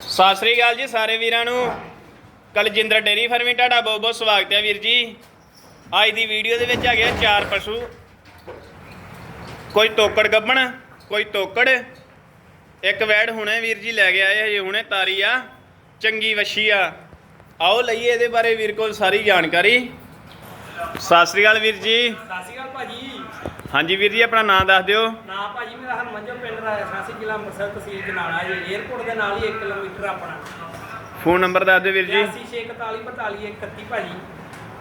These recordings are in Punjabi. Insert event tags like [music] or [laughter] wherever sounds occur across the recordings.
ਸਤਿ ਸ੍ਰੀ ਅਕਾਲ ਜੀ ਸਾਰੇ ਵੀਰਾਂ ਨੂੰ। ਕਲਜਿੰਦਰ ਡੇਰੀ ਫਾਰਮਿੰਗ, ਤੁਹਾਡਾ ਬਹੁਤ ਬਹੁਤ ਸਵਾਗਤ ਹੈ ਵੀਰ ਜੀ। ਅੱਜ ਦੀ ਵੀਡੀਓ ਦੇ ਵਿੱਚ ਹੈਗੇ ਆ ਚਾਰ ਪਸ਼ੂ। ਕੋਈ ਤੋਕੜ ਗੱਬਣ, ਕੋਈ ਤੋਕੜ। ਇੱਕ ਵੈੜ ਹੁਣੇ ਵੀਰ ਜੀ ਲੈ ਕੇ ਆਏ ਹਜੇ ਹੁਣੇ ਤਾਰੀ ਆ। ਚੰਗੀ ਵਛੀ ਆ। ਆਓ ਲਈਏ ਇਹਦੇ ਬਾਰੇ ਵੀਰ ਕੋਲ ਸਾਰੀ ਜਾਣਕਾਰੀ। ਸਤਿ ਸ੍ਰੀ ਅਕਾਲ ਵੀਰ ਜੀ। ਸਤਿ ਸ਼੍ਰੀ ਅਕਾਲ ਭਾਜੀ। ਹਾਂਜੀ ਵੀਰ ਜੀ ਆਪਣਾ ਨਾਮ ਦੱਸ ਦਿਓ। ਨਾ ਭਾਜੀ ਮੇਰਾ ਹਰਮੰਜੋ ਪਿੰਡ ਦਾ ਸਾਸੀ ਜ਼ਿਲ੍ਹਾ ਅੰਮ੍ਰਿਤਸਰ ਤਹਿਸੀਲ ਜਨਾਲਾ ਜੀ। 에어ਪੋਰਟ ਦੇ ਨਾਲ ਹੀ 1 ਕਿਲੋਮੀਟਰ ਆਪਣਾ। ਫੋਨ ਨੰਬਰ ਦੱਸ ਦਿਓ ਵੀਰ ਜੀ। 8641424131 ਭਾਜੀ।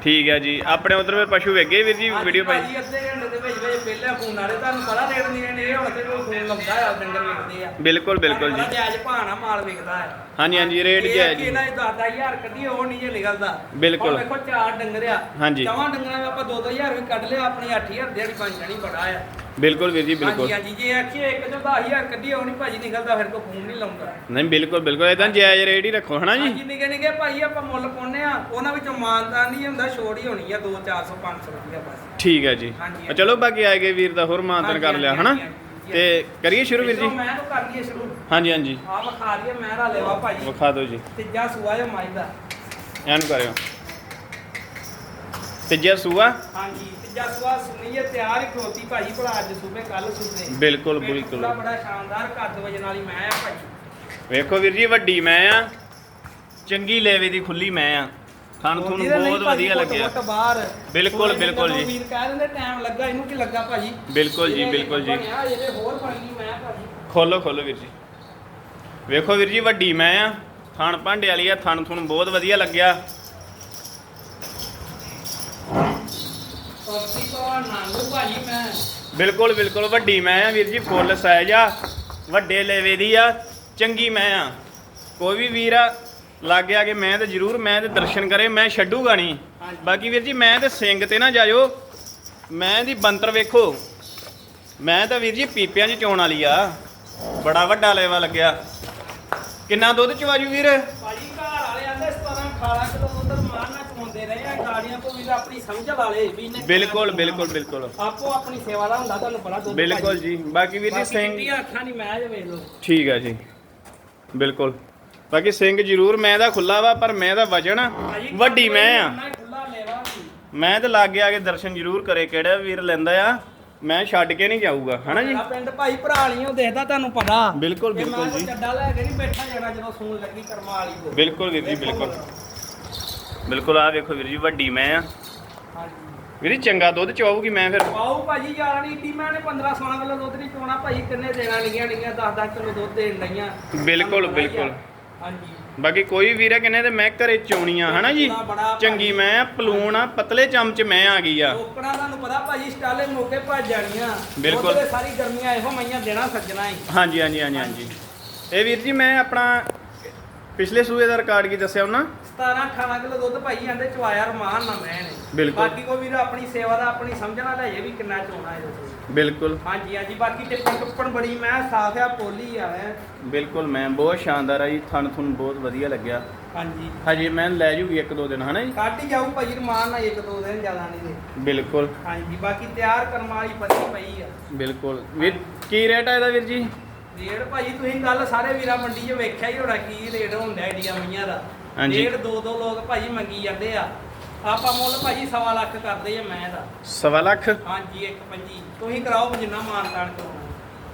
ਠੀਕ ਹੈ ਜੀ। ਆਪਣੇ ਉਧਰ ਵੀ ਪਸ਼ੂ ਵੇਗੇ ਵੀਰ ਜੀ ਵੀਡੀਓ ਭਾਜੀ ਅੱਧੇ ਘੰਟੇ ਦੇ ਵਿੱਚ ਵਿੱਚ ਪਹਿਲੇ ਫੋਨ ਆਲੇ ਤੁਹਾਨੂੰ ਪਤਾ ਰੇਟ ਨਹੀਂ ਨੇ ਹੁਣ ਤੇ ਕੋਈ ਫੋਨ ਲਾਉਂਦਾ ਆ ਡੰਗਰ ਵੇਚਦੇ ਆ। ਬਿਲਕੁਲ ਬਿਲਕੁਲ ਜੀ। ਜਾਇਜ਼ ਭਾਣਾ ਮਾਲ ਵਿਕਦਾ ਹੈ ਹਾਂਜੀ ਹਾਂਜੀ ਰੇਟ ਆ ਜੀ। ਇਹਨਾਂ ਦੀ 10000 ਕੱਢੀ ਉਹ ਨਹੀਂ ਜੇ ਨਿਕਲਦਾ। ਬਿਲਕੁਲ। ਵੇਖੋ ਚਾਰ ਡੰਗਰ ਆ। ਹਾਂਜੀ। ਚਵਾਂ ਡੰਗਰਾਂ ਵਿੱਚ ਆਪਾਂ 2-2000 ਵੀ ਕੱਢ ਲਿਆ ਆਪਣੀ 8000 ਦਿਹਾੜੀ ਬਣ ਜਾਣੀ ਬੜਾ ਆ। ਬਿਲਕੁਲ ਵੀਰ ਜੀ ਬਿਲਕੁਲ। ਹਾਂਜੀ ਹਾਂਜੀ ਜੇ ਆਖੀਏ ਇੱਕ ਚੋਂ 10000 ਕੱਢੀ ਨਹੀਂ ਭਾਜੀ ਨਿਕਲਦਾ ਫਿਰ ਕੋ ਫੋਨ ਨਹੀਂ ਲਾਉਂਦਾ। ਨਹੀਂ ਬਿਲਕੁਲ ਬਿਲਕੁਲ ਇਦਾਂ ਜਾਇਜ਼ ਰੇਟ ਹੀ ਰੱਖੋ ਹਨਾ ਜੀ? ਹਾਂਜੀ ਨਿੱਕੇ ਨਿੱਕੇ ਭਾਈ ਆਪਾਂ ਮੁੱਲ ਪਾਉਨੇ ਆ ਉਹਨਾਂ ਵਿੱਚੋਂ ਮਾਨਤਾ ਨਹੀਂ ਹੁੰਦਾ ਛੋੜ ਹੀ ਹੋਣੀ ਆ 2 400 500 ਰੁਪਇਆ ਬਸ। ਠੀਕ ਹੈ ਜੀ। ਹਾਂਜੀ, ਚਲੋ ਬਾਕੀ ਆਏ ਗਏ ਵੀਰ ਦਾ ਹੋਰ ਮਾਨਤਨ ਕਰ ਹਾਂਜੀ, ਲਿਆ ਹਨਾ? ਹਾਂਜੀ, ਤੇ ਕਰੀਏ ਸ਼ੁਰੂ ਵੀਰ ਜੀ? ਮੈਂ ਤਾਂ ਕਰ ਲਈਏ ਸ਼ੁਰੂ। ਹਾਂਜੀ ਹਾਂਜੀ। ਆ ਵਿਖਾ ਦਈਏ ਮੈਂ ਰਾ ਲੈਵਾ ਭਾਜੀ। ਵਿਖਾ ਦਿਓ ਜੀ। ਤੀਜਾ ਸੂਆ ਹੈ ਮਾਈ ਦਾ? ਇਹਨੂੰ ਕਰਿਓ। ਤੀਜਾ ਸੂਆ? ਹਾਂਜੀ ਤੀਜਾ ਸੂਆ ਸੁਣੀ ਹੈ ਤਿਆਰ ਹੀ ਖਲੋਤੀ ਭਾਜੀ ਭਲਾ ਅੱਜ ਸੂਬੇ ਕੱਲ ਸੂਬੇ। ਬਿਲਕੁਲ ਬਿਲਕੁਲ। ਬੜਾ ਸ਼ਾਨਦਾਰ ਕੱਦ ਵਜਨ ਵਾਲੀ ਮੈਂ ਆ ਭਾਜੀ। ਵੇਖੋ ਵੀਰ ਜੀ ਵੱਡੀ ਮੈਂ ਆ। ਚੰਗੀ ਲੇਵੇ ਦੀ ਖੁੱਲੀ ਮੈਂ ਆ। ਖਾਣ ਤੁਹਾਨੂੰ ਬਹੁਤ ਵਧੀਆ ਲੱਗਿਆ। ਬਿਲਕੁਲ, ਬਿਲਕੁਲ ਜੀ। ਵੀਰ ਕਹਿ ਦਿੰਦੇ ਟਾਈਮ ਲੱਗਾ ਇਹਨੂੰ ਕੀ ਲੱਗਾ ਭਾਜੀ? ਬਿਲਕੁਲ ਜੀ, ਬਿਲਕੁਲ ਜੀ। ਇਹਦੇ ਹੋਰ ਬਣਨੀ ਮੈਂ ਭਾਜੀ। ਖੋਲੋ ਖੋਲੋ ਵੀਰ ਜੀ। ਵੇਖੋ ਵੀਰ ਜੀ ਵੱਡੀ ਮੈਂ ਆ। ਥਣ ਭਾਂਡੇ ਵਾਲੀ ਆ ਥਣ ਥੁਣ ਬਹੁਤ ਵਧੀਆ ਲੱਗਿਆ। ਭਾਜੀ ਮੈਂ ਬਿਲਕੁਲ ਬਿਲਕੁਲ। ਵੱਡੀ ਮੈਂ ਆ ਵੀਰ ਜੀ ਫੁੱਲ ਸਾਈਜ਼ ਆ। ਵੱਡੇ ਲੈਵੇ ਦੀ ਆ। ਚੰਗੀ ਮੈਂ ਆ। ਕੋਈ ਵੀ ਵੀਰ ਆ ਲੱਗ ਆ ਕੇ ਮੈਂ ਤੇ ਜ਼ਰੂਰ ਮੈਂ ਤੇ ਦਰਸ਼ਨ ਕਰੇ ਮੈਂ ਛੱਡੂਗਾ ਨਹੀਂ। ਬਾਕੀ ਵੀਰ ਜੀ ਮੈਂ ਤੇ ਸਿੰਘ ਤੇ ਨਾ ਜਾਇਓ। ਮੈਂ ਦੀ ਬੰਤਰ ਵੇਖੋ। ਮੈਂ ਤਾਂ ਵੀਰ ਜੀ ਪੀਪਿਆਂ 'ਚ ਚੋਣ ਵਾਲੀ ਆ। ਬੜਾ ਵੱਡਾ ਲੈਵਾ ਲੱਗਿਆ। ਕਿੰਨਾ ਦੁੱਧ ਚਵਾਜੂ ਵੀਰ? ਭਾਜੀ ਘਰ ਵਾਲੇ ਆਂਦੇ 17 18 ਕਿਲੋ ਉਧਰ ਮਾਰ ਨਾ ਚੁੰਦੇ ਰਹੇ ਆ ਗਾੜੀਆਂ ਤੋਂ ਵੀਰ ਆਪਣੀ ਸਮਝ ਲਾ ਲੇ ਵੀ ਇਹਨੇ ਬਿਲਕੁਲ ਬਿਲਕੁਲ ਬਿਲਕੁਲ। ਆਪੋ ਆਪਣੀ ਸੇਵਾ ਦਾ ਹੁੰਦਾ ਤੁਹਾਨੂੰ ਬੜਾ ਦੁੱਧ ਬਿਲਕੁਲ ਜੀ। ਬਾਕੀ ਵੀਰ ਜੀ ਸਿੰਘ ਅੱਖਾਂ ਨਹੀਂ ਮੈਂ ਜੇ ਵੇਖ ਲਓ। ਠੀਕ ਹੈ ਜੀ। ਬਿਲਕੁਲ। ਬਾਕੀ ਸਿੰਘ ਜ਼ਰੂਰ ਮੈਂ ਦਾ ਖੁੱਲਾ ਵਾ ਪਰ ਮੈਂ ਦਾ ਵਜਣ ਆ, ਵੱਡੀ ਮੈਂ ਆ। ਮੈਂ ਤੇ ਲਾਗੇ ਆ ਕੇ ਦਰਸ਼ਨ ਜ਼ਰੂਰ ਕਰੇ ਕਿਹੜਾ ਵੀਰ ਲੈਂਦਾ ਆ ਮੈਂ ਛੱਡ ਕੇ ਨਹੀਂ ਜਾਊਗਾ ਹਨਾ ਜੀ? ਪਿੰਡ ਭਾਈ ਭਰਾਲੀਓ ਦੇਖਦਾ ਤੁਹਾਨੂੰ ਪਤਾ। ਬਿਲਕੁਲ, ਬਿਲਕੁਲ ਜੀ। ਚੱਡਾ ਲੈ ਕੇ ਨਹੀਂ ਬੈਠਾ ਜਾਣਾ ਜਦੋਂ ਸੂਣ ਲੱਗੀ ਕਰਮਾ ਵਾਲੀ ਬਿਲਕੁਲ ਵੀਰ ਜੀ ਬਿਲਕੁਲ। ਬਿਲਕੁਲ ਆ ਵੇਖੋ ਵੀਰ ਜੀ ਵੱਡੀ ਮੈਂ ਆ। ਵੀਰ ਜੀ ਚੰਗਾ ਦੁੱਧ ਚਵਾਉਗੀ ਮੈਂ ਫਿਰ। ਆਓ ਭਾਜੀ ਯਾਰ ਨਹੀਂ ਟੀ ਮੈਂ ਨੇ 15 16 ਕਿਲੋ ਦੁੱਧ ਨਹੀਂ ਚੋਣਾ ਭਾਈ ਕਿੰਨੇ ਦੇਣਾ ਲਿਗੀਆਂ ਲਿਗੀਆਂ 10 10 ਕਿਲੋ ਦੁੱਧ ਦੇਣ ਲਈਆਂ। ਬਿਲਕੁਲ, ਬਿਲਕੁਲ। ਹਾਂਜੀ। ਬਾਕੀ ਕੋਈ ਵੀਰ ਆ ਕਹਿੰਦੇ ਤੇ ਮੈਂ ਘਰੇ ਚੋਣੀਆਂ ਹਨਾ ਜੀ? ਚੰਗੀ ਮੈਂ ਆ ਪਲੂਣ ਆ ਪਤਲੇ ਚਮਚ ਮੈਂ ਆ ਗਈ ਆ। ਲੋਕਣਾ ਤੁਹਾਨੂੰ ਪਤਾ ਭਾਜੀ ਸਟਾਲੇ ਮੌਕੇ ਭੱਜ ਜਾਣੀਆਂ। ਬਿਲਕੁਲ। ਸਾਰੀ ਗਰਮੀਆਂ ਇਹੋ ਮਈਆਂ ਦੇਣਾ ਸੱਜਣਾ ਹੀ। ਹਾਂਜੀ ਹਾਂਜੀ ਹਾਂਜੀ ਹਾਂਜੀ। ਇਹ ਵੀਰ ਜੀ ਮੈਂ ਆਪਣਾ ਪਿਛਲੇ ਸੂਏ ਦਾ ਰਿਕਾਰਡ ਕੀ ਦੱਸਿਆ ਉਹਨਾਂ? 17 18 ਕਿਲੋ ਦੁੱਧ ਭਾਈ ਆਂਦੇ ਚਵਾਇਆ ਰਮਾਨ ਨਾ ਮੈਂ ਨੇ। ਬਿਲਕੁਲ। ਬਾਕੀ ਕੋਈ ਵੀਰ ਆਪਣੀ ਸੇਵਾ ਦਾ ਆਪਣੀ ਸਮਝਣਾ ਲੈ ਜੇ ਵੀ ਕਿੰਨਾ ਚੋਣਾ ਇਹਦੇ ਤੋਂ। ਬਿਲਕੁਲ। ਹਾਂਜੀ ਹਾਂਜੀ ਬਾਕੀ ਟਿੱਪਣ ਟੁੱਪਣ ਬੜੀ ਮੈਂ ਸਾਫ਼ ਆ ਪੋਲੀ ਆ ਮੈਂ। ਬਿਲਕੁਲ ਮੈਂ ਬਹੁਤ ਸ਼ਾਨਦਾਰ ਆ ਜੀ ਥਣ ਥੁਣ ਬਹੁਤ ਵਧੀਆ ਲੱਗਿਆ। ਹਾਂਜੀ। ਹਜੇ ਮੈਂ ਲੈ ਜੂਗੀ ਇੱਕ ਦੋ ਦਿਨ ਹਨਾ ਜੀ? ਕੱਢ ਹੀ ਜਾਊ ਭਾਜੀ ਰਮਾਨ ਨਾਲ ਇੱਕ ਦੋ ਦਿਨ ਜ਼ਿਆਦਾ ਨਹੀਂ ਦੇ। ਬਿਲਕੁਲ। ਹਾਂਜੀ ਬਾਕੀ ਤਿਆਰ ਕਰਮ ਵਾਲੀ ਪੱਤੀ ਪਈ ਆ। ਬਿਲਕੁਲ। ਵੀਰ ਕੀ ਰੇਟ ਆ ਇਹਦਾ ਵੀਰ ਜੀ? ਰੇਟ ਭਾਜੀ ਤੁਸੀਂ ਗੱਲ ਸਾਰੇ ਵੀਰਾ ਮੰਡੀ 'ਚ ਵੇਖਿਆ ਹੀ ਹੋਣਾ ਕੀ ਰੇਟ ਹੁੰਦਾ ਏਡੀਆਂ ਮਈਆਂ ਦਾ। ਹਾਂਜੀ। ਰੇਟ ਦੋ ਦੋ ਲੋਕ ਭਾਜੀ ਮੰਗੀ ਜਾਂਦੇ ਆ। ਆਪਾਂ ਮੁੱਲ ਭਾਜੀ ਸਵਾ ਲੱਖ ਕਰਦੇ ਆ ਮੈਂ ਦਾ। ਸਵਾ ਲੱਖ? ਹਾਂਜੀ ਇੱਕ ਪੰਜੀ। ਤੁਸੀਂ ਕਰਾਓ ਜਿੰਨਾ ਮਾਨ ਤਾਨ ਕਰਾਉਣਾ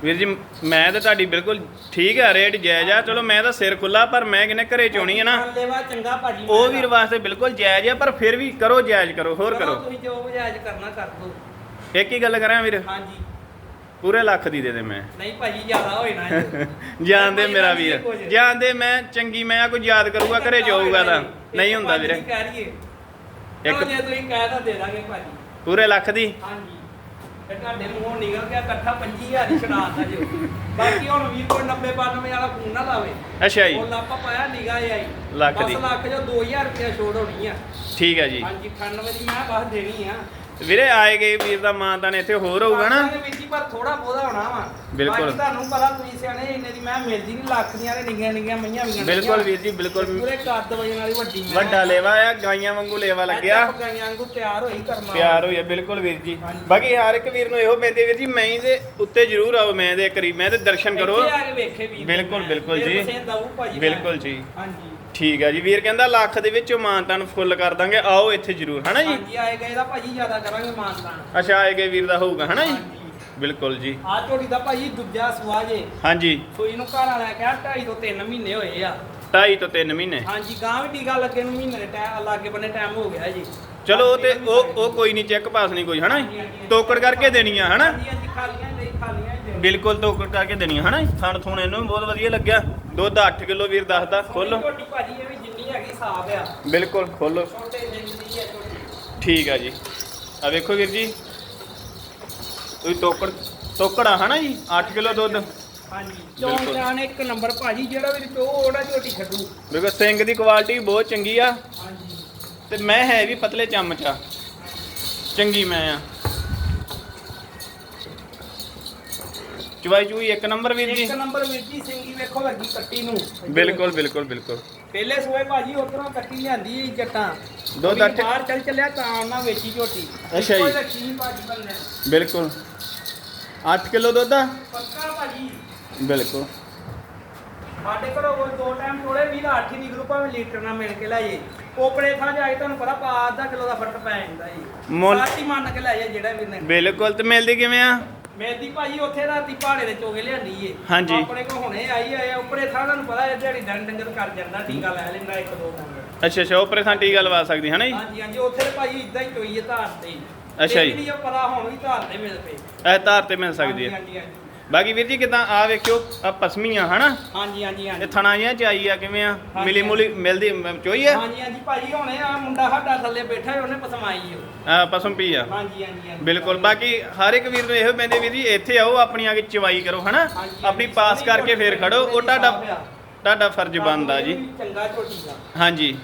ਵੀਰ ਜੀ ਮੈਂ ਤਾਂ ਤੁਹਾਡੀ ਬਿਲਕੁਲ ਠੀਕ ਹੈ ਰੇਟ ਜਾਇਜ਼ ਆ। ਚਲੋ ਮੈਂ ਤਾਂ ਸਿਰ ਖੁੱਲਾ ਪਰ ਮੈਂ ਕਿਨੇ ਘਰੇ ਚੋਣੀ ਹੈ ਨਾ। ਲੈਵਾ ਚੰਗਾ ਭਾਜੀ ਉਹ ਵੀਰ। ਵਾਸਤੇ ਬਿਲਕੁਲ ਜਾਇਜ਼ ਆ ਪਰ ਫਿਰ ਵੀ ਕਰੋ ਜਾਇਜ਼ ਕਰੋ ਹੋਰ ਕਰੋ ਤੁਸੀਂ ਜੋ ਵਿਜਾਜ ਕਰਨਾ ਕਰ ਦੋ ਇੱਕ ਹੀ ਗੱਲ ਕਰਾਂ ਵੀਰ? ਹਾਂਜੀ। ਪੂਰੇ ਲੱਖ ਦੀ ਦੇ ਦੇ ਮੈਂ। ਨਹੀਂ ਭਾਜੀ ਜ਼ਿਆਦਾ ਹੋਏ ਨਾ। [laughs] ਜਾਣਦੇ ਮੇਰਾ ਵੀਰ। ਜਾਣਦੇ ਮੈਂ ਚੰਗੀ ਮੈਂ ਕੋਈ ਯਾਦ ਕਰੂਗਾ ਘਰੇ ਜਾਊਗਾ ਤਾਂ। ਨਹੀਂ ਹੁੰਦਾ ਵੀਰੇ। ਇੱਕ ਜੇ ਤੁਸੀਂ ਕਹਿ ਤਾਂ ਦੇ ਦਾਂਗੇ ਭਾਜੀ। ਪੂਰੇ ਲੱਖ ਦੀ? ਹਾਂਜੀ। ਤੇ ਤੁਹਾਡੇ ਮੂੰਹੋਂ ਨਿਕਲ ਗਿਆ ਇਕੱਠਾ 25000 ਹੀ ਛਡਾਤਾ ਜੋ ਬਾਕੀ ਹੁਣ ਵੀਰ ਕੋਈ 90 92 ਵਾਲਾ ਫੋਨ ਨਾ ਲਾਵੇ। ਅੱਛਾ ਜੀ। ਉਹ ਆਪਾਂ ਪਾਇਆ ਨਿਗਾਹ ਹੀ। ਆਈ ਲੱਖ ਬਸ ਦੀ। ਲੱਖ ਜੋ 2000 ਰੁਪਇਆ ਛੋੜ ਹੋਣੀ ਆ। ਠੀਕ ਹੈ ਜੀ। ਹਾਂਜੀ 98 ਦੀ ਮੈਂ ਬਸ ਦੇਣੀ ਆ। ਵੀਰੇ ਆਏ ਗਏ ਵੀਰ ਦਾ ਮਾਂ ਤਾਂ ਇੱਥੇ ਹੋਰ ਹੋਊਗਾ ਨਾ। ਦੇ ਵਿੱਚ ਹੀ ਪਰ ਥੋੜਾ ਬੋਧਾ ਹੋਣਾ ਵਾ। ਬਿਲਕੁਲ। ਬਾਕੀ ਤੁਹਾਨੂੰ ਪਤਾ ਤੁਸੀਂ ਸਿਆਣੇ ਇੰਨੇ ਦੀ ਮੈਂ ਮਿਲਦੀ ਨਹੀਂ ਲੱਖ ਦੀਆਂ ਨੇ ਨਿੱਗੀਆਂ ਨਿੱਗੀਆਂ ਮਈਆਂ ਵੀ ਬਿਲਕੁਲ ਵੀਰ ਜੀ ਬਿਲਕੁਲ। ਪੂਰੇ ਕੱਦ ਵਜਣ ਵਾਲੀ ਵੱਡੀ ਮੈਂ। ਵੱਡਾ ਲੇਵਾ ਆ ਗਾਈਆਂ ਵਾਂਗੂ ਲੇਵਾ ਲੱਗਿਆ। ਪਕਾਈਆਂ ਵਾਂਗੂ ਤਿਆਰ ਹੋਈ ਕਰਮਾ ਪਿਆਰ ਬਿਲਕੁਲ ਵੀਰ ਜੀ। ਬਾਕੀ ਹਰ ਇੱਕ ਵੀਰ ਨੂੰ ਇਹੋ ਬੇਨਤੀ ਵੀਰ ਜੀ ਮੈਂ ਦੇ ਉੱਤੇ ਜ਼ਰੂਰ ਆਓ ਮੈਂ ਦੇ ਕਰੀਬ ਮੈਂ ਤੇ ਦਰਸ਼ਨ ਕਰੋ। ਇੱਥੇ ਆ ਕੇ ਵੇਖੇ ਵੀ ਬਿਲਕੁਲ, ਬਿਲਕੁਲ ਜੀ। ਪਸੰਦ ਆਊ ਭਾਜੀ ਬਿਲਕੁਲ ਜੀ। ਹਾਂਜੀ। ਠੀਕ ਆ ਜੀ ਵੀਰ ਕਹਿੰਦਾ ਲੱਖ ਦੇ ਵਿੱਚੋਂ ਮਾਨਤਾਨ ਫੁੱਲ ਕਰ ਦਾਂਗੇ ਆਓ ਇੱਥੇ ਜ਼ਰੂਰ ਹਨਾ ਜੀ? ਹਾਂਜੀ ਆਏ ਗਏ ਦਾ ਭਾਜੀ ਜ਼ਿਆਦਾ ਕਰਾਂਗੇ ਮਾਨਤਾਨ। ਅੱਛਾ ਆਏਗੇ ਵੀਰ ਦਾ ਹੋਊਗਾ ਹਨਾ ਜੀ। ਬਿਲਕੁਲ ਜੀ। ਆ ਝੋਟੀ ਦਾ ਭਾਜੀ ਦੂਜਾ ਜੇ। ਹਾਂਜੀ। ਸੂਈ ਨੂੰ ਘਰ ਵਾਲਾ ਕਿਹਾ 2.5 ਤੋਂ 3 ਮਹੀਨੇ ਹੋਏ ਆ। 2.5 ਤੋਂ 3 ਮਹੀਨੇ। ਹਾਂਜੀ ਗਾਂ ਵੀ ਟੀਕਾ ਲੱਗੇ ਨੂੰ ਮਹੀਨੇ ਦੇ ਟਾਈਮ ਲਾਗੇ ਬੰਨੇ ਟਾਈਮ ਹੋ ਗਿਆ ਜੀ। ਚਲੋ ਉਹ ਤੇ ਉਹ ਉਹ ਕੋਈ ਨਹੀਂ ਚੈੱਕ ਪਾਸ ਨਹੀਂ ਕੋਈ ਹਨਾ ਜੀ? ਤੋਕੜ ਕਰਕੇ ਦੇਣੀ ਆ ਹਨਾ? ਹਾਂਜੀ ਹਾਂਜੀ ਖਾਲੀਆਂ ਹੀ ਹੀ ਬਿਲਕੁਲ ਤੋਕੜ ਕਰਕੇ ਦੇਣੀ ਆ ਹਨਾ? ਥਣ ਥੁਣ ਇਹਨੂੰ ਵੀ ਬਹੁਤ ਵਧੀਆ ਲੱਗਿਆ। ਦੁੱਧ 8 ਕਿਲੋ ਵੀਰ ਦੱਸਦਾ ਖੋਲੋ। ਝੋਟੀ ਭਾਜੀ ਇਹ ਵੀ ਜਿੰਨੀ ਹੈਗੀ ਸਾਫ਼ ਆ। ਬਿਲਕੁਲ ਖੋਲੋ। ਛੋਟੇ ਹੈ ਠੀਕ ਆ ਜੀ। ਆ ਵੇਖੋ ਵੀਰ ਜੀ। ਤੁਸੀਂ ਤੋਕੜ ਤੋਕੜਾ ਹਨਾ ਜੀ? 8 ਕਿਲੋ ਦੁੱਧ। ਹਾਂਜੀ। ਚੌਂ ਬਿਲਕੁਲ। ਚਾਨ ਇੱਕ ਨੰਬਰ ਭਾਜੀ ਜਿਹੜਾ ਵੀ ਚੋ ਉਹਦਾ ਝੋਟੀ ਛੱਡੂ। ਵੇਖੋ ਸਿੰਘ ਦੀ ਕੁਆਲਿਟੀ ਬਹੁਤ ਚੰਗੀ ਆ। ਹਾਂਜੀ। ਤੇ ਮੈਂ ਹੈ ਵੀ ਪਤਲੇ ਚਮਚ ਆ। ਚੰਗੀ ਮੈਂ ਆ। ਚੁਵਾਈ ਚੁਈ ਇੱਕ ਨੰਬਰ ਵੀਰ ਜੀ। ਇੱਕ ਨੰਬਰ ਵੀਰ ਜੀ ਸਿੰਘੀ ਵੇਖੋ ਲੱਗੀ ਕੱਟੀ ਨੂੰ। ਬਿਲਕੁਲ ਬਿਲਕੁਲ ਬਿਲਕੁਲ। ਪਹਿਲੇ ਸੂਏ ਭਾਜੀ ਉਧਰੋਂ ਕੱਟੀ ਲਿਆਂਦੀ ਸੀ ਜੱਟਾਂ। ਉਹਦੀ ਅੱਠ- ਬਾਹਰ ਚੱਲ ਚੱਲਿਆ ਤਾਂ ਉਹਨਾਂ ਵੇਚੀ ਝੋਟੀ। ਅੱਛਾ ਜੀ। ਕੋਈ ਭਾਜੀ ਬੰਨੇ ਬਿਲਕੁਲ। 8 ਕਿਲੋ ਦੁੱਧ ਆ? ਪੱਕਾ ਭਾਜੀ। ਬਿਲਕੁਲ। ਸਾਡੇ ਘਰੋਂ ਉਹ ਦੋ ਟਾਈਮ ਥੋੜੇ ਵੀ ਦਾ 8 ਹੀ ਨਿਕਲੂ ਭਾਵੇਂ ਲੀਟਰ ਨਾਲ ਮਿਲ ਕੇ ਲਾਈਏ। ਕੋਪੜੇ ਥਾਂ ਜਾਏ ਤੁਹਾਨੂੰ ਪਤਾ ਪਾ ਅੱਧਾ ਕਿਲੋ ਦਾ ਫ਼ਰਕ ਪੈ ਜਾਂਦਾ ਜੀ। ਮੁੱਲ- ਮੰਨ ਕੇ ਲਾਈਏ ਜਿਹੜਾ ਵੀ ਨੇ ਬਿਲਕੁਲ ਤੇ ਮਿਲਦੀ ਕਿਵੇਂ ਆ? ਮੇਦੀ ਭਾਜੀ ਉੱਥੇ ਰਾਤੀ ਪਹਾੜੇ ਦੇ ਚੋਗੇ ਲਿਆਂਦੀ ਏ। ਹਾਂਜੀ। ਆਪਣੇ ਕੋ ਹੁਣੇ ਆਈ ਆਏ ਉੱਪਰੇ ਥਾਂ ਤੁਹਾਨੂੰ ਪਤਾ ਇਹ ਦਿਹਾੜੀ ਡੰਗ ਡੰਗਰ ਕਰ ਜਾਂਦਾ ਟੀਕਾ ਲੈ ਲੈਂਦਾ ਇੱਕ ਦੋ ਡੰਗਰ ਅੱਛਾ ਅੱਛਾ ਉਪਰੇ ਥਾਂ ਟੀਕਾ ਲਵਾ ਸਕਦੀ ਹਨਾ ਜੀ? ਹਾਂਜੀ ਹਾਂਜੀ ਉੱਥੇ ਤੇ ਭਾਜੀ ਇਦਾਂ ਹੀ ਚੋਈਏ ਧਾਰ ਤੇ। ਹੀ ਅੱਛਾ ਜੀ। ਇਹ ਨਹੀਂ ਪਤਾ ਹੁਣ ਵੀ ਧਾਰ ਤੇ ਮਿਲ ਪਏ। ਇਹ ਧਾਰ ਤੇ ਮਿਲ ਸਕਦੀ ਹੈ ਹਾਂਜੀ ਹਾਂਜੀ। ਬਾਕੀ ਵੀਰ ਜੀ ਕਿਦਾਂ ਆ ਵੇਖਿਓ ਆ ਪਸਮੀਆਂ ਹਨਾ? ਹਾਂਜੀ ਹਾਂਜੀ ਇਹ ਹਾਂਜੀ ਥਣਾ ਜਿਹਾ ਚ ਆਈ ਆ ਕਿਵੇਂ ਆ? ਹਾਂਜੀ, ਮਿਲੀ ਮੁਲੀ ਮਿਲਦੀ ਚੋਈ ਆ? ਹਾਂਜੀ ਹਾਂਜੀ ਭਾਜੀ ਹੁਣੇ ਆ ਮੁੰਡਾ ਸਾਡਾ ਥੱਲੇ ਬੈਠਾ ਹੈ ਉਹਨੇ ਪਸਮਾਈ ਓ ਆ ਪਸਮ ਪੀ ਆ। ਹਾਂਜੀ ਹਾਂਜੀ ਹਾਂਜੀ। ਬਿਲਕੁਲ ਬਾਕੀ ਹਰ ਇੱਕ ਵੀਰ ਨੂੰ ਇਹੋ ਕਹਿੰਦੇ ਵੀਰ ਜੀ ਇੱਥੇ ਆਓ ਆਪਣੀ ਆ ਕੇ ਚਵਾਈ ਕਰੋ ਹਨਾ? ਹਾਂਜੀ, ਆਪਣੀ ਪਾਸ ਕਰਕੇ ਫੇਰ ਖੜੋ ਉਹ ਤੁਹਾਡਾ। ਤੁਹਾਡਾ ਫਰਜ਼ ਬਣਦਾ ਜੀ। ਚੰਗਾ ਝੋਟੀ ਦਾ ਹਾਂਜੀ।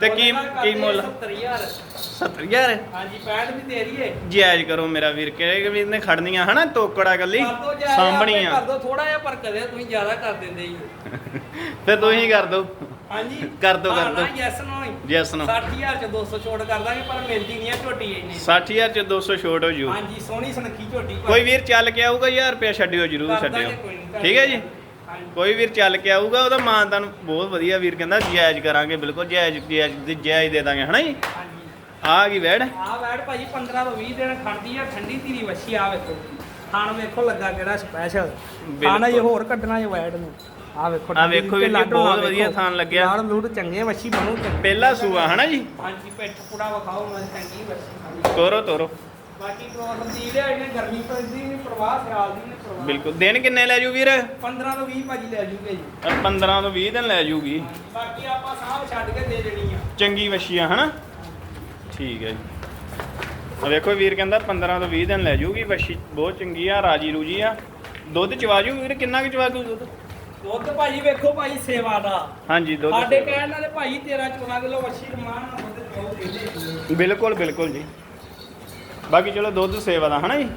ਤੇ ਕੀ ਕੀ ਮੁੱਲ? 70000 70000 ਹਾਂਜੀ 65 ਵੀ ਦੇ ਰਹੀਏ ਜਾਇਜ਼ ਕਰੋ ਮੇਰਾ ਵੀਰ ਕਿਹੜੇ ਵੀਰ ਨੇ ਖੜਨੀਆਂ ਹਨਾ ਤੋਕੜਾ ਗੱਲੀ? ਕਰ ਦੋ ਜਾ ਸਾਂਭਣੀ ਆ ਕਰ ਦੋ ਥੋੜਾ ਜਿਹਾ ਪਰ ਕਦੇ ਤੁਸੀਂ ਜ਼ਿਆਦਾ ਕਰ ਦਿੰਦੇ ਜੀ [laughs] ਫਿਰ ਤੁਸੀਂ ਕਰ ਦੋ। ਹਾਂਜੀ। ਕਰ ਦਿਓ। ਯੈਸ ਨੋ ਜੈਸ ਨੂੰ 60000 ਚ 200 ਛੋਟ ਕਰ ਦਾਂਗੇ ਪਰ ਮਿਲਦੀ ਨਹੀਂ ਆ ਝੋਟੀ ਇੰਨੀ। 60000 ਚ 200 ਛੋਟ ਹੋ ਜੂ। ਹਾਂਜੀ ਸੋਹਣੀ ਸੁਨੱਖੀ ਝੋਟੀ। ਕੋਈ ਵੀਰ ਚੱਲ ਕੇ ਆਊਗਾ 1000 ਰੁਪਇਆ ਛੱਡਿਓ ਜਰੂਰ ਛੱਡਿਓ। ਠੀਕ ਹੈ ਜੀ। ਕੋਈ ਵੀਰ ਚੱਲ ਕੇ ਆਊਗਾ ਉਹਦਾ ਮਾਨ ਤੁਹਾਨੂੰ ਬਹੁਤ ਵਧੀਆ ਵੀਰ ਕਹਿੰਦਾ ਜਾਇਜ਼ ਕਰਾਂਗੇ ਬਿਲਕੁਲ ਜਾਇਜ਼ ਜਾਇਜ਼ ਦੀ ਜਾਇਜ਼ ਦੇ ਦਾਂਗੇ ਹਨਾ ਜੀ? ਹਾਂਜੀ। ਆ ਗਈ ਵੈੜ? ਆ ਵੈੜ ਭਾਜੀ 15 ਤੋਂ 20 ਦਿਨ ਖੜਦੀ ਆ ਠੰਡੀ ਧੀਰੀ ਵੱਛੀ ਆ ਵੇਖੋ। ਖਾਣ ਵੇਖੋ ਲੱਗਾ ਕਿਹੜਾ ਸਪੈਸ਼ਲ ਖਾਣਾ ਜੇ ਹੋਰ ਕੱਢਣਾ ਜੇ ਵੈੜ ਨੂੰ। ਆ ਵੇਖੋ ਆਹ ਵੇਖੋ ਲਾਡੋ ਬਹੁਤ ਵਧੀਆ। ਥਾਣ ਲੱਗਿਆ। ਲਾੜ ਲੂੜ ਚੰਗੇ ਵੱਛੀ ਬਣੂ। ਪਹਿਲਾ ਸੂਆ ਹਨਾ ਜੀ? ਹਾਂਜੀ ਪਿੱਠ ਪੂੜਾ ਵਿਖਾਓ ਮੈਂ ਚੰਗੀ ਵੱਛੀ ਤੋਰੋ ਤੋਰੋ। ਬਾਕੀ ਟੋਰ ਦੀ ਦੇ ਇਹਨੇ ਗਰਮੀ ਪੈਂਦੀ ਨਹੀਂ ਪ੍ਰਵਾਹ ਸਿਆਲ ਦੀ ਨਹੀਂ ਪ੍ਰਵਾਹ। ਬਿਲਕੁਲ। ਦਿਨ ਕਿੰਨੇ ਲੈ ਜੂ ਵੀਰ? 15 ਤੋਂ 20 ਭਾਜੀ ਲੈ ਜੂਗੇ ਜੀ। 15 ਤੋਂ 20 ਦਿਨ ਲੈ ਜੂਗੀ। ਬਾਕੀ ਆਪਾਂ ਸਾਹ ਛੱਡ ਕੇ ਦੇ ਦੇਣੀ ਆ ਚੰਗੀ ਵਛੀਆਂ ਹਨਾ? ਠੀਕ ਹੈ ਜੀ। ਆ ਵੇਖੋ ਵੀਰ ਕਹਿੰਦਾ 15 ਤੋਂ 20 ਦਿਨ ਲੈ ਜੂਗੀ ਵਛੀ ਬਹੁਤ ਚੰਗੀ ਆ ਰਾਜੀ ਰੂਜੀ ਆ। ਦੁੱਧ ਚਵਾ ਜੂ ਵੀਰ? ਕਿੰਨਾ ਕੁ ਚਵਾ ਦੂ ਦੁੱਧ? ਦੁੱਧ ਭਾਜੀ ਵੇਖੋ ਭਾਈ ਸੇਵਾ ਦਾ। ਹਾਂਜੀ ਦੁੱਧ ਸਾਡੇ। ਕਹਿਣ ਨਾਲ ਭਾਈ 13 14 ਕਿਲੋ ਰਮਾਨ ਨਾਲ ਦੁੱਧ ਪਿਓ ਕਹਿੰਦੇ ਬਿਲਕੁਲ ਬਿਲਕੁਲ ਜੀ। ਬਾਕੀ ਚਲੋ ਦੁੱਧ ਸੇਵਾ ਦਾ ਹਨਾ ਜੀ?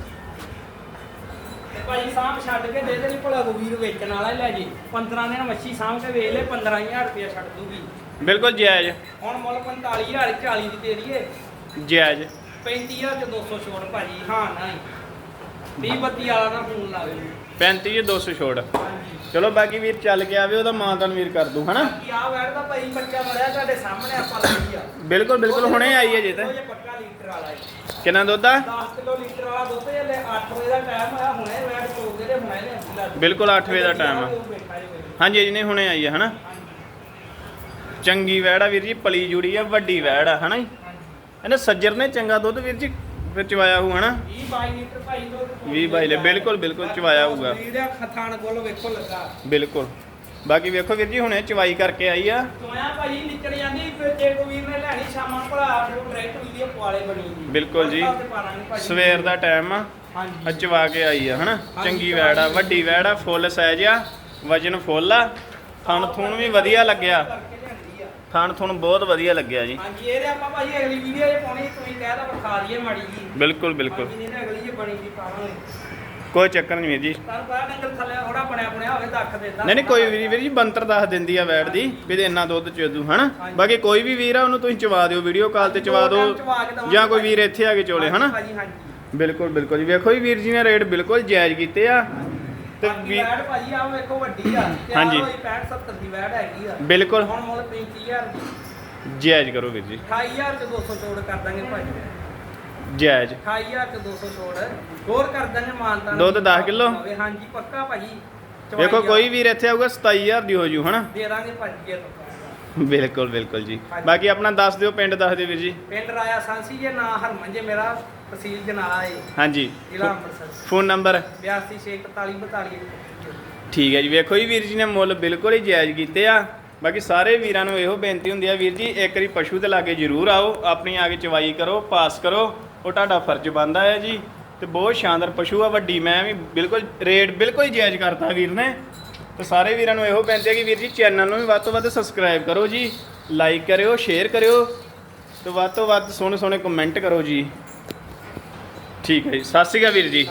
ਭਾਜੀ ਸਾਂਭ ਛੱਡ ਕੇ ਦੇ ਦੇਣੀ ਭਲਾ ਵੀਰ ਵੇਚਣ ਵਾਲਾ ਲੈ ਜੀ। 15 ਦਿਨ ਮੱਛੀ ਸਾਂਭ ਕੇ ਵੇਚ ਲੈ 15000 ਰੁਪਇਆ ਛੱਡ ਦੂਗੀ। ਬਿਲਕੁਲ ਜਾਇਜ਼। ਹੁਣ ਮੁੱਲ 45000 40 ਦੀ ਦੇ ਦਈਏ ਜਾਇਜ਼। 35000 ਚ 200 ਛੋੜ ਭਾਜੀ ਹਾਂ ਨਹੀਂ। 20 ਬੱਤੀ ਵਾਲਾ ਨਾ ਫੋਨ ਲਾਵੇ 35 ਜੇ 200 ਛੋੜ। ਚਲੋ ਬਾਕੀ ਵੀਰ ਚੱਲ ਕੇ ਆਵੇ ਉਹਦਾ ਮਾਂ ਤੁਹਾਨੂੰ ਵੀਰ ਕਰ ਦੂ ਹਨਾ? ਬਾਕੀ ਆ ਵੈੜ ਦਾ ਭਾਈ ਬੱਚਾ ਮਰਿਆ ਤੁਹਾਡੇ ਸਾਹਮਣੇ ਆਪਾਂ ਲਈ ਆ ਬਿਲਕੁਲ ਬਿਲਕੁਲ ਹੁਣੇ ਆਈ ਹੈ ਜੇ ਤਾਂ। ਉਹ ਜੇ ਪੱਕਾ ਲੀਟਰ ਵਾਲਾ ਹੈ। ਕਿੰਨਾ ਦੁੱਧ ਆ? 10 ਕਿਲੋ ਲੀਟਰ ਵਾਲਾ ਦੁੱਧ ਜੇ ਲੈ 8 ਵਜੇ ਦਾ ਟਾਈਮ ਹੋਇਆ ਹੁਣੇ ਵੈੜ ਚੋਕ ਦੇ ਹੁਣੇ ਲੱਗ ਬਿਲਕੁਲ 8 ਵਜੇ ਦਾ ਟਾਈਮ ਆ। ਹਾਂਜੀ ਜੀ ਨੇ ਹੁਣੇ ਆਈ ਹੈ ਹਨਾ? ਚੰਗੀ ਵੈੜ ਆ ਵੀਰ ਜੀ ਪਲੀ ਜੁੜੀ ਆ ਵੱਡੀ ਵੈੜ ਆ ਹਨਾ ਇਹਨੇ ਸੱਜਰ ਨੇ ਚੰਗਾ ਦੁੱਧ ਵੀਰ ਜੀ ਫਿਰ ਚਵਾਇਆ ਹੋਊ ਹਨਾ? 20 22 ਲੀਟਰ ਭਾਈ ਦੁੱਧ 20 22 ਲੇ ਬਿਲਕੁਲ ਬਿਲਕੁਲ ਚਵਾਇਆ ਹੋਊਗਾ। ਵੀਰਿਆ ਖਥਾਨ ਕੋਲ ਵੇਖੋ ਲੱਗਾ। ਬਿਲਕੁਲ। ਬਾਕੀ ਵੇਖੋ ਵੀਰ ਜੀ ਹੁਣੇ ਚਵਾਈ ਕਰਕੇ ਆਈ ਆ। ਚੋਇਆ ਭਾਈ ਨਿਕਲ ਜਾਂਦੀ ਫਿਰ ਜੇ ਕੋਈ ਵੀਰ ਨੇ ਲੈਣੀ ਸ਼ਾਮਾਂ ਭਲਾ ਡਾਇਰੈਕਟ ਵੀਡੀਓ ਪਵਾਲੇ ਬਣੀ ਜੀ ਬਿਲਕੁਲ ਜੀ। ਸਵੇਰ ਦਾ ਟਾਈਮ ਆ। ਹਾਂਜੀ। ਚਵਾ ਕੇ ਆਈ ਆ ਹਨਾ? ਚੰਗੀ ਵੈੜ ਆ ਵੱਡੀ ਵੈੜ ਆ ਫੁੱਲ ਸਾਈਜ਼ ਆ ਵਜਨ ਫੁੱਲ ਆ। ਥਣ ਥੁਣ ਵੀ ਵਧੀਆ ਲੱਗਿਆ। ਥਣ ਥੁਣ ਬਹੁਤ ਵਧੀਆ ਲੱਗਿਆ ਜੀ। ਹਾਂਜੀ ਇਹਦੇ ਆਪਾਂ ਭਾਜੀ ਅਗਲੀ ਵੀਡੀਓ 'ਚ ਪਾਉਣੀ ਤੁਸੀਂ ਕਹਿ ਤਾਂ ਵਿਖਾ ਦਈਏ ਮਾੜੀ ਜੀ। ਬਿਲਕੁਲ ਬਿਲਕੁਲ। ਹਾਂਜੀ ਇਹਨੇ ਅਗਲੀ 'ਚ ਬਣੀ ਦੀ ਪਾਵਾਂਗੇ ਕੋਈ ਚੱਕਰ ਨਹੀਂ ਵੀਰ ਜੀ। ਤੁਹਾਨੂੰ ਪਤਾ ਡੰਗਰ ਥੱਲੇ ਥੋੜਾ ਬਣਿਆ ਬਣਿਆ ਹੋਵੇ ਤਾਂ ਅੱਖ ਦੇਦਾ ਨਹੀਂ ਨਹੀਂ ਕੋਈ ਵੀਰ ਵੀਰ ਜੀ ਬੰਤਰ ਦੱਸ ਦਿੰਦੀ ਆ ਵੈਟ ਦੀ ਵੀ ਇਹਦੇ ਇੰਨਾ ਦੁੱਧ ਚੋਦੂ ਹਨਾ? ਹਾਂਜੀ। ਬਾਕੀ ਕੋਈ ਵੀ ਵੀਰ ਆ ਉਹਨੂੰ ਤੁਸੀਂ ਚਵਾ ਦਿਓ ਵੀਡੀਓ ਕਾਲ ਤੇ ਚਵਾ ਦੋ ਦਿਓ। ਜਾਂ ਕੋਈ ਵੀਰ ਇੱਥੇ ਆ ਕੇ ਚੋਲੇ ਹਨਾ? ਹਾਂਜੀ। ਬਿਲਕੁਲ ਬਿਲਕੁਲ ਜੀ। ਵੇਖੋ ਜੀ ਵੀਰ ਜੀ ਨੇ ਰੇਟ ਬਿਲਕੁਲ ਜਾਇਜ਼ ਕੀਤੇ ਆ। ਤੇ ਵੀ ਵੈਟ ਭਾਜੀ ਆ ਵੇਖੋ ਵੱਡੀ ਆ। ਤਿਆਰ ਹਾਂਜੀ। ਹੋਈ 65 70 ਦੀ ਵੈਟ ਹੈਗੀ ਆ। ਬਿਲਕੁਲ। ਹੁਣ ਮੁੱਲ 35000 ਦੀ ਜਾਇਜ਼ ਕਰੋ ਵੀਰ ਜੀ। 28000 ਤੇ 200 ਛੋੜ ਕਰ ਦਾਂਗੇ ਭਾਜੀ। ਜਾਇਜ਼। 28000 ਤੇ 200 ਛੋੜ ਹੋਰ ਕਰ ਦਾਂਗੇ ਮਾਨਤਾ ਦੁੱਧ ਦਸ ਕਿੱਲੋ? ਹਾਂਜੀ ਪੱਕਾ ਭਾਜੀ। ਵੇਖੋ ਕੋਈ ਵੀਰ ਇੱਥੇ ਆਊਗਾ 27000 ਦੀ ਹੋ ਜੂ ਹਨਾ? ਦੇ ਦਾਂਗੇ ਭਾਜੀ ਇਹ ਤੋਂ। ਬਿਲਕੁਲ ਬਿਲਕੁਲ ਜੀ। ਹਾਂਜੀ। ਬਾਕੀ ਆਪਣਾ ਦੱਸ ਦਿਓ ਪਿੰਡ ਦੱਸ ਦਿਓ ਵੀਰ ਜੀ। ਪਿੰਡ ਰਾਇਆ ਸਾਂਸੀ ਜੇ ਨਾਂ ਹਰਮਨ ਜੇ ਮੇਰਾ। ਤਹਿਸੀਲ ਜਨਾਲਾ ਹੈ ਹਾਂਜੀ। ਜ਼ਿਲ੍ਹਾ ਅੰਮ੍ਰਿਤਸਰ। Phone number? 826442 ਠੀਕ ਹੈ ਜੀ। ਵੇਖੋ ਜੀ ਵੀਰ ਜੀ ਨੇ ਮੁੱਲ ਬਿਲਕੁਲ ਹੀ ਜਾਇਜ਼ ਕੀਤੇ ਆ। ਬਾਕੀ ਸਾਰੇ ਵੀਰਾਂ ਨੂੰ ਇਹੋ ਬੇਨਤੀ ਹੁੰਦੀ ਆ ਵੀਰ ਜੀ ਇੱਕ ਵਾਰੀ ਪਸ਼ੂ ਦੇ ਲਾਗੇ ਜ਼ਰੂਰ ਆਓ। ਆਪਣੀ ਆ ਕੇ ਚਵਾਈ ਕਰੋ ਪਾਸ ਕਰੋ। ਉਹ ਤੁਹਾਡਾ ਫਰਜ਼ ਬਣਦਾ ਹੈ ਜੀ। ਤੇ ਬਹੁਤ ਸ਼ਾਨਦਾਰ ਪਸ਼ੂ ਆ ਵੱਡੀ ਮੈਂ ਵੀ ਬਿਲਕੁਲ ਰੇਟ ਬਿਲਕੁਲ ਹੀ ਜਾਇਜ਼ ਕਰਤਾ ਵੀਰ ਨੇ। ਤੇ ਸਾਰੇ ਵੀਰਾਂ ਨੂੰ ਇਹੋ ਬੇਨਤੀ ਹੈ ਕਿ ਵੀਰ ਜੀ ਚੈਨਲ ਨੂੰ ਵੀ ਵੱਧ ਤੋਂ ਵੱਧ ਸਬਸਕ੍ਰਾਈਬ ਕਰੋ ਜੀ। ਲਾਈਕ ਕਰਿਓ ਸ਼ੇਅਰ ਕਰਿਓ। ਤੇ ਵੱਧ ਤੋਂ ਵੱਧ ਸੋਹਣੇ ਸੋਹਣੇ ਕਮੈਂਟ ਕਰੋ ਜੀ। ਠੀਕ ਹੈ ਜੀ। ਸਤਿ ਸ਼੍ਰੀ ਅਕਾਲ ਵੀਰ ਜੀ।